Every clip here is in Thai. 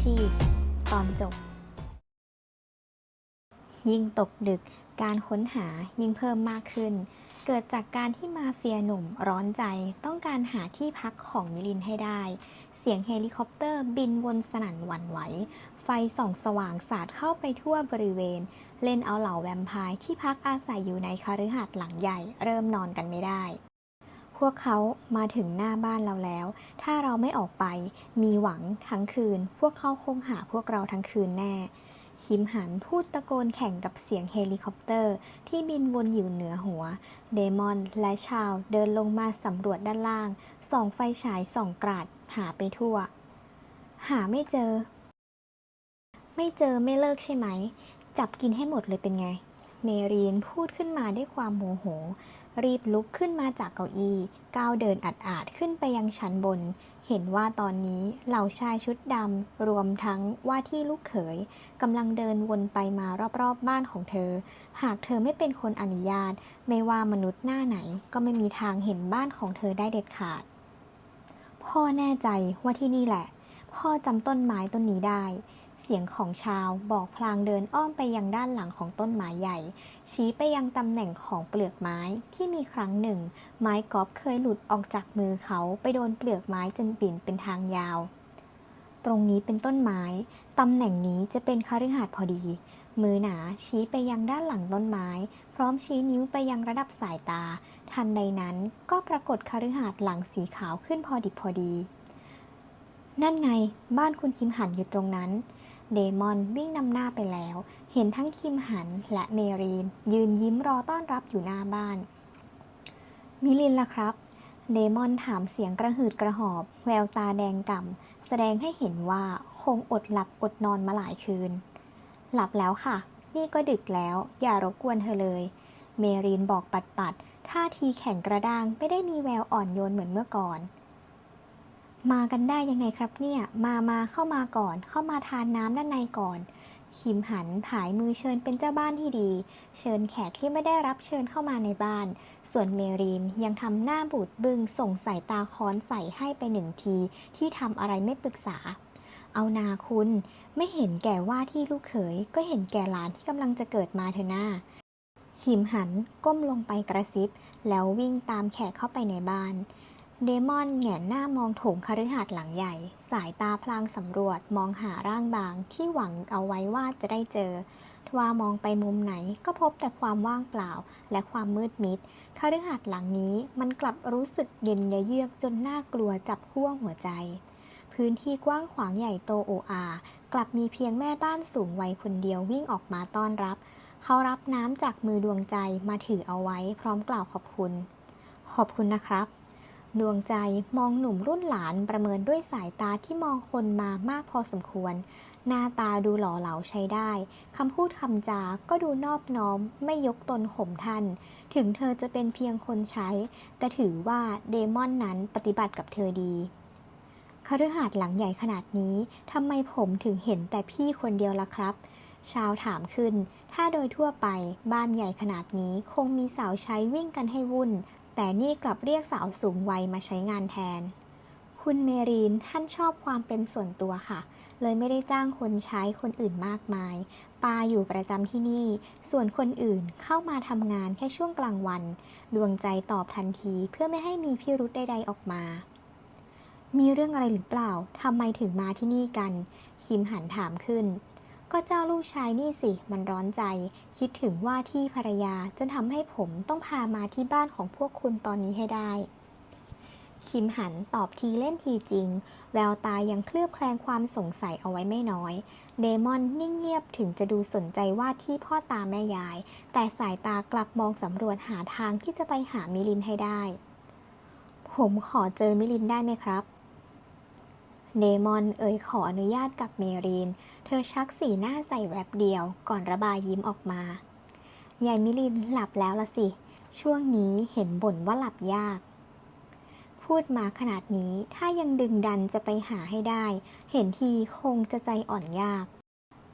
ชีพ ตอนจบ ยิ่งตกดึกการค้นหายิ่งเพิ่มมากขึ้น เกิดจากการที่มาเฟียหนุ่มร้อนใจต้องการหาที่พักของมิลินให้ได้ เสียงเฮลิคอปเตอร์บินวนสนั่นหวั่นไหว ไฟส่องสว่างสาดเข้าไปทั่วบริเวณ เล่นเอาเหล่าแวมไพร์ที่พักอาศัยอยู่ในคฤหาสน์หลังใหญ่ เริ่มนอนกันไม่ได้ พวกเขามาถึงหน้าบ้านเราแล้ว ถ้าเราไม่ออกไป มีหวังทั้งคืน พวกเขาคงหาพวกเราทั้งคืนแน่ คิมหันพูดตะโกนแข่งกับเสียงเฮลิคอปเตอร์ ที่บินวนอยู่เหนือหัว เดมอนและชาวเดินลงมาสำรวจด้านล่าง ส่องไฟฉายส่องกราด หาไปทั่ว หาไม่เจอ ไม่เจอไม่เลิกใช่ไหม จับกินให้หมดเลยเป็นไง เมรีนพูดขึ้นมาด้วยความโมโห รีบลุกขึ้นมาจากเก้าอี้ก้าวเดินอัดอาดขึ้นไปยังชั้นบน เห็นว่าตอนนี้เหล่าชายชุดดำรวมทั้งว่าที่ลูกเขยกำลังเดินวนไปมารอบๆบบ้านของเธอ หากเธอไม่เป็นคนอนุญาต ไม่ว่ามนุษย์หน้าไหนก็ไม่มีทางเห็นบ้านของเธอได้เด็ดขาด พ่อแน่ใจว่าที่นี่แหละ พ่อจำต้นไม้ต้นนี้ได้ เสียงของชาวบอกพลางเดินอ้อมไปยังด้านหลังของต้นไม้ใหญ่ ชี้ไปยังตำแหน่งของเปลือกไม้ที่มีครั้งหนึ่ง ไม้กอล์ฟเคยหลุดออกจากมือเขาไปโดนเปลือกไม้จนปิ่นเป็นทางยาว ตรงนี้เป็นต้นไม้ ตำแหน่งนี้จะเป็นคฤหาสน์พอดี มือหนาชี้ไปยังด้านหลังต้นไม้ พร้อมชี้นิ้วไปยังระดับสายตา ทันใดนั้นก็ปรากฏคฤหาสน์หลังสีขาวขึ้นพอดิบพอดี นั่นไง บ้านคุณคิมหันอยู่ตรงนั้น เดมอนวิ่งนำหน้าไปแล้ว เห็นทั้งคิมหันและเมรีน ยืนยิ้มรอต้อนรับอยู่หน้าบ้าน มิลินล่ะครับ เดมอนถามเสียงกระหืดกระหอบ แววตาแดงก่ำแสดงให้เห็นว่าคงอดหลับอดนอนมาหลายคืน หลับแล้วค่ะ นี่ก็ดึกแล้ว อย่ารบกวนเธอเลย เมรีนบอกปัดปัดๆท่าทีแข็งกระด้างไม่ได้มีแววอ่อนโยนเหมือนเมื่อก่อน มากันได้ยังไงครับเนี่ย มามาเข้ามาก่อน เข้ามาทานน้ำด้านในก่อนคิมหันผายมือเชิญเป็นเจ้าบ้านที่ดี เชิญแขกที่ไม่ได้รับเชิญเข้ามาในบ้าน ส่วนเมรีนยังทำหน้าบูดบึ้งส่งสายตาค้อนใส่ให้ไปหนึ่งที ที่ทำอะไรไม่ปรึกษา เอานาคุณ ไม่เห็นแก่ว่าที่ลูกเขย ก็เห็นแก่หลานที่กำลังจะเกิดมาเถอะหน้าคิมหันก้มลงไปกระซิบ แล้ววิ่งตามแขกเข้าไปในบ้าน เดมอนแหงนหน้ามองโถงคฤหาสน์หลังใหญ่ สายตาพลางสำรวจมองหาร่างบางที่หวังเอาไว้ว่าจะได้เจอ ทว่ามองไปมุมไหนก็พบแต่ความว่างเปล่าและความมืดมิดคฤหาสน์หลังนี้มันกลับรู้สึกเย็นเยือกจนน่ากลัวจับขั้วหัวใจ พื้นที่กว้างขวางใหญ่โตโออา กลับมีเพียงแม่บ้านสูงวัยคนเดียววิ่งออกมาต้อนรับ เขารับน้ำจากมือดวงใจมาถือเอาไว้พร้อมกล่าวขอบคุณ ขอบคุณนะครับ ดวงใจมองหนุ่มรุ่นหลานประเมินด้วยสายตาที่มองคนมามากพอสมควร หน้าตาดูหล่อเหลาใช้ได้คำพูดคำจาก็ดูนอบน้อมไม่ยกตนข่มท่าน ถึงเธอจะเป็นเพียงคนใช้ แต่ถือว่าเดมอนนั้นปฏิบัติกับเธอดีคฤหาสน์หลังใหญ่ขนาดนี้ทำไมผมถึงเห็นแต่พี่คนเดียวล่ะครับชาวถามขึ้น ถ้าโดยทั่วไปบ้านใหญ่ขนาดนี้คงมีสาวใช้วิ่งกันให้วุ่น แต่นี่กลับเรียกสาวสูงวัยมาใช้งานแทน คุณเมรีนท่านชอบความเป็นส่วนตัวค่ะ เลยไม่ได้จ้างคนใช้คนอื่นมากมาย ปาอยู่ประจำที่นี่ ส่วนคนอื่นเข้ามาทำงานแค่ช่วงกลางวัน ดวงใจตอบทันทีเพื่อไม่ให้มีพิรุธใดๆออกมา มีเรื่องอะไรหรือเปล่าทำไมถึงมาที่นี่กัน คิมหันถามขึ้น ก็เจ้าลูกชายนี่สิ มันร้อนใจ คิดถึงว่าที่ภรรยาจนทำให้ผมต้องพามาที่บ้านของพวกคุณตอนนี้ให้ได้ คิมหันตอบทีเล่นทีจริง แววตายังเคลือบแคลงความสงสัยเอาไว้ไม่น้อย เดมอนนิ่งเงียบถึงจะดูสนใจว่าที่พ่อตาแม่ยาย แต่สายตากลับมองสำรวจหาทางที่จะไปหามิลินให้ได้ ผมขอเจอมิลินได้ไหมครับ เดมอนเอ่ยขออนุญาตกับเมรีน เธอชักสีหน้าใส่แวบเดียว ก่อนระบายยิ้มออกมา ยายมิลินหลับแล้วละสิ ช่วงนี้เห็นบ่นว่าหลับยาก พูดมาขนาดนี้ถ้ายังดึงดันจะไปหาให้ได้ เห็นทีคงจะใจอ่อนยาก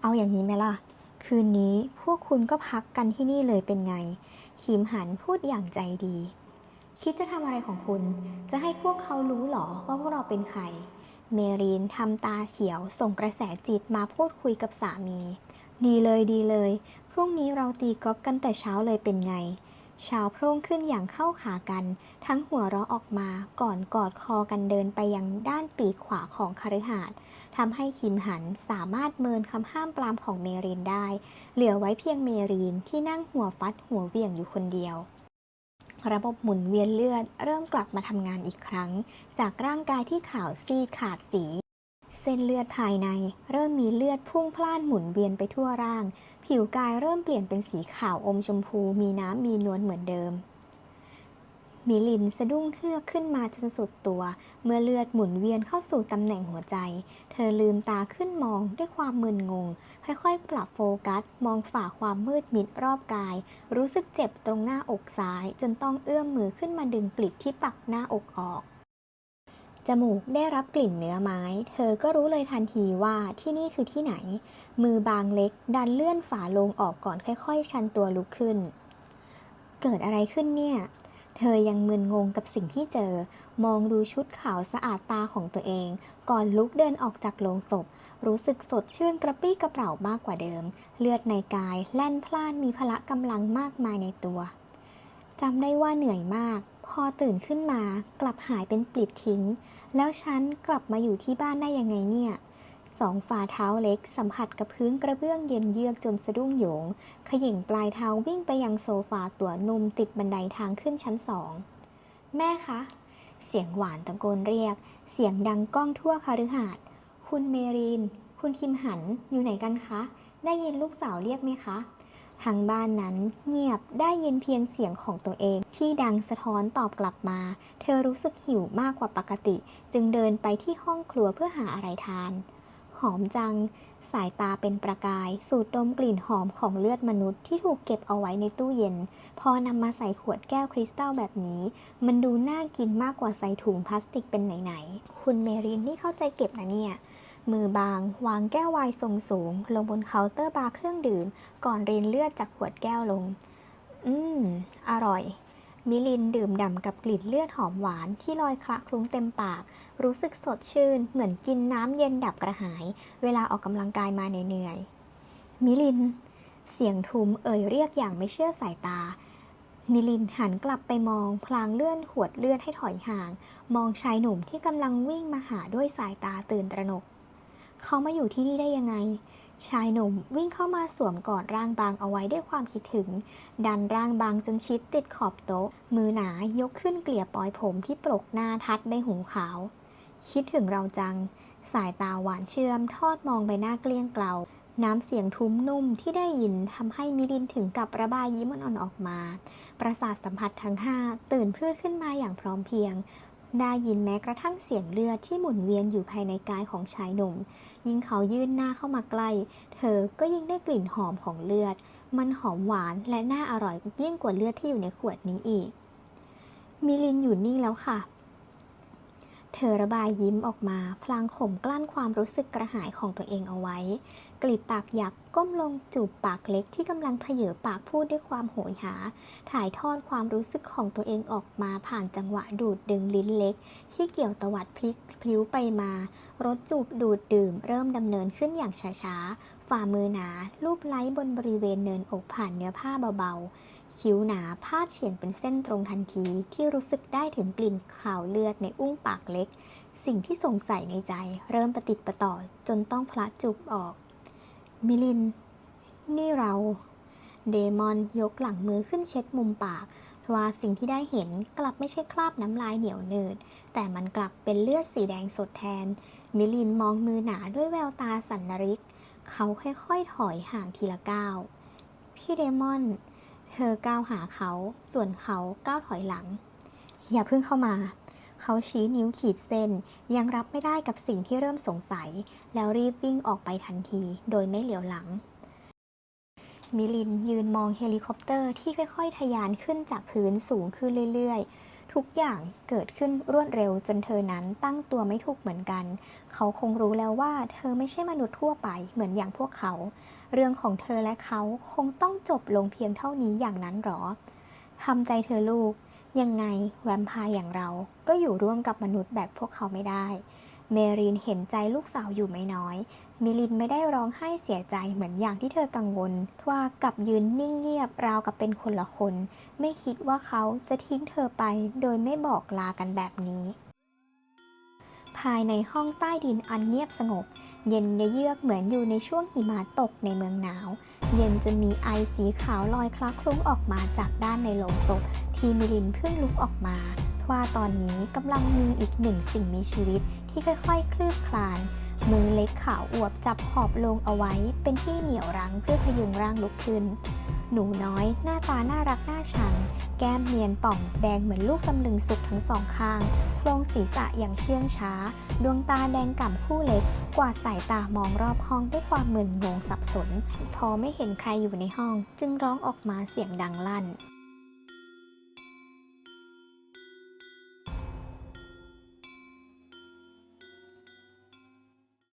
เอาอย่างนี้ไหมล่ะ คืนนี้พวกคุณก็พักกันที่นี่เลยเป็นไงคิมหันพูดอย่างใจดี คิดจะทำอะไรของคุณ จะให้พวกเขารู้หรอว่าพวกเราเป็นใคร เมรีนทำตาเขียวส่งกระแสจิตมาพูดคุยกับสามี ดีเลยดีเลย พรุ่งนี้เราตีกอล์ฟกันแต่เช้าเลยเป็นไงเช้าพรุ่งขึ้นอย่างเข้าขากัน ทั้งหัวเราะออกมาก่อนกอดคอกันเดินไปยังด้านปีกขวาของคฤหาสน์ทำให้คิมหันสามารถเมินคำห้ามปรามของเมรีนได้ เหลือไว้เพียงเมรีนที่นั่งหัวฟัดหัวเวี่ยงอยู่คนเดียว ระบบหมุนเวียนเลือดเริ่มกลับมาทำงานอีกครั้ง จากร่างกายที่ขาวซีดขาดสี เส้นเลือดภายในเริ่มมีเลือดพุ่งพล่านหมุนเวียนไปทั่วร่าง ผิวกายเริ่มเปลี่ยนเป็นสีขาวอมชมพูมีน้ำมีนวลเหมือนเดิม มิลินสะดุ้งเฮือกขึ้นมาจนสุดตัว เมื่อเลือดหมุนเวียนเข้าสู่ตำแหน่งหัวใจ เธอลืมตาขึ้นมองด้วยความมึนงง ค่อยๆ ปรับโฟกัส มองฝ่าความมืดมิดรอบกาย รู้สึกเจ็บตรงหน้าอกซ้าย จนต้องเอื้อมมือขึ้นมาดึงกลิดที่ปักหน้าอกออกจมูกได้รับกลิ่นเนื้อไม้ เธอก็รู้เลยทันทีว่าที่นี่คือที่ไหน มือบางเล็ก ดันเลื่อนฝาลงออกก่อนค่อย ๆ ชันตัวลุกขึ้น เกิดอะไรขึ้นเนี่ย เธอยังมึนงงกับสิ่งที่เจอ มองดูชุดขาวสะอาดตาของตัวเอง ก่อนลุกเดินออกจากโรงศพ รู้สึกสดชื่นกระปรี้กระเปร่ามากกว่าเดิม เลือดในกายแล่นพล่านมีพละกำลังมากมายในตัวจำได้ว่าเหนื่อยมาก พอตื่นขึ้นมากลับหายเป็นปลิดทิ้ง แล้วฉันกลับมาอยู่ที่บ้านได้ยังไงเนี่ย สองฝ่าเท้าเล็กสัมผัสกับพื้นกระเบื้องเย็นเยือกจนสะดุ้งโหยง ขย่งปลายเท้าวิ่งไปยังโซฟาตัวนุ่มติดบันไดทางขึ้นชั้นสอง แม่คะ เสียงหวานตะโกนเรียก เสียงดังก้องทั่วคฤหาสน์คุณเมรีนคุณคิมหัน อยู่ไหนกันคะ ได้ยินลูกสาวเรียกไหมคะ ทางบ้านนั้นเงียบได้ยินเพียงเสียงของตัวเอง ที่ดังสะท้อนตอบกลับมา เธอรู้สึกหิวมากกว่าปกติ จึงเดินไปที่ห้องครัวเพื่อหาอะไรทาน หอมจัง สายตาเป็นประกาย สูดดมกลิ่นหอมของเลือดมนุษย์ที่ถูกเก็บเอาไว้ในตู้เย็น พอนำมาใส่ขวดแก้วคริสตัลแบบนี้ มันดูน่ากินมากกว่าใส่ถุงพลาสติกเป็นไหนๆ คุณเมรินนี่เข้าใจเก็บนะเนี่ย มือบาง วางแก้วไวน์ทรงสูง ลงบนเคาน์เตอร์บาร์เครื่องดื่ม ก่อนรินเลือดจากขวดแก้วลง อืม อร่อย มิลินดื่มด่ำกับกลิ่นเลือดหอมหวานที่ลอยคละคลุ้งเต็มปาก รู้สึกสดชื่น เหมือนกินน้ำเย็นดับกระหาย เวลาออกกำลังกายมาเหนื่อยๆมิลิน เสียงทุมเอ่ยเรียกอย่างไม่เชื่อสายตา มิลินหันกลับไปมอง พลางเลื่อนขวดเลือดให้ถอยห่าง มองชายหนุ่มที่กำลังวิ่งมาหาด้วยสายตาตื่นตระหนก เขามาอยู่ที่นี่ได้ยังไง ชายหนุ่มวิ่งเข้ามาสวมกอดร่างบางเอาไว้ด้วยความคิดถึง ดันร่างบางจนชิดติดขอบโต๊ะ มือหนายกขึ้นเกลี่ยปลอยผมที่ปลกหน้าทัดใบหูขาว คิดถึงเราจัง สายตาหวานเชื่อมทอดมองใบหน้าเกลี้ยงเกลาน้ำเสียงทุ้มนุ่มที่ได้ยินทำให้มิรินถึงกับระบายยิ้มอ่อนๆออกมา ประสาทสัมผัสทั้งห้าตื่นพรืดขึ้นมาอย่างพร้อมเพรียง ได้ยินแม้กระทั่งเสียงเลือดที่หมุนเวียนอยู่ภายในกายของชายหนุ่ม ยิ่งเขายื่นหน้าเข้ามาใกล้ เธอก็ยิ่งได้กลิ่นหอมของเลือด มันหอมหวานและน่าอร่อยยิ่งกว่าเลือดที่อยู่ในขวดนี้อีก มิลินอยู่นี่แล้วค่ะ เธอระบายยิ้มออกมา พลางข่มกลั้นความรู้สึกกระหายของตัวเองเอาไว้ กลีบปากหยักก้มลงจูบปากเล็กที่กำลังเผยปากพูดด้วยความโหยหา ถ่ายทอดความรู้สึกของตัวเองออกมาผ่านจังหวะดูดดึงลิ้นเล็ก ที่เกี่ยวตวัดพลิกพลิ้วไปมารสจูบดูดดื่มเริ่มดำเนินขึ้นอย่างช้าๆ ฝ่ามือหนาลูบไล้บนบริเวณเนินอกผ่านเนื้อผ้าเบาๆ คิ้วหนาพาดเฉียงเป็นเส้นตรงทันทีที่รู้สึกได้ถึงกลิ่นข่าวเลือดในอุ้งปากเล็ก สิ่งที่สงสัยในใจ เริ่มประติดประต่อจนต้องพละจูบออก มิลิน นี่เรา เดมอนยกหลังมือขึ้นเช็ดมุมปากว่าสิ่งที่ได้เห็นกลับไม่ใช่คราบน้ำลายเหนียวหนืด แต่มันกลับเป็นเลือดสีแดงสดแทน มิลินมองมือหนาด้วยแววตาสันนริก เขาค่อยๆถอยห่างทีละก้าว พี่เดมอน เธอก้าวหาเขา ส่วนเขาก้าวถอยหลัง อย่าเพิ่งเข้ามา เขาชี้นิ้วขีดเส้น ยังรับไม่ได้กับสิ่งที่เริ่มสงสัย แล้วรีบวิ่งออกไปทันที โดยไม่เหลียวหลัง มิลินยืนมองเฮลิคอปเตอร์ที่ค่อยๆ ทะยานขึ้นจากพื้นสูงขึ้นเรื่อยๆ ทุกอย่างเกิดขึ้นรวดเร็วจนเธอนั้นตั้งตัวไม่ถูกเหมือนกัน เขาคงรู้แล้วว่าเธอไม่ใช่มนุษย์ทั่วไปเหมือนอย่างพวกเขา เรื่องของเธอและเขาคงต้องจบลงเพียงเท่านี้อย่างนั้นหรอทำใจเธอลูก ยังไงแวมพร์อย่างเราก็อยู่ร่วมกับมนุษย์แบบพวกเขาไม่ได้ เมรินเห็นใจลูกสาวอยู่ไม่น้อย มิลินไม่ได้ร้องไห้เสียใจเหมือนอย่างที่เธอกังวลทว่ากับยืนนิ่งเงียบราวกับเป็นคนละคน ไม่คิดว่าเขาจะทิ้งเธอไปโดยไม่บอกลากันแบบนี้ ภายในห้องใต้ดินอันเงียบสงบ เย็นเยือกเหมือนอยู่ในช่วงหิมะตกในเมืองหนาว เย็นจนมีไอสีขาวลอยคล้าคลุ้งออกมาจากด้านในโลงศพ ที่มิลินเพิ่งลุกออกมาว่าตอนนี้กำลังมีอีกหนึ่งสิ่งมีชีวิตที่ค่อยๆ คลืบคลาน มือเล็กขาวอวบจับขอบโลงเอาไว้เป็นที่เหนี่ยวรั้งเพื่อพยุงร่างลุกขึ้น หนูน้อย หน้าตาน่ารักน่าชัง แก้มเนียนป่องแดงเหมือนลูกตำลึงสุกทั้งสองข้าง โครงศีรษะอย่างเชื่องช้า ดวงตาแดงก่ำคู่เล็ก กวาดสายตามองรอบห้องด้วยความมึนงงสับสน พอไม่เห็นใครอยู่ในห้อง จึงร้องออกมาเสียงดังลั่น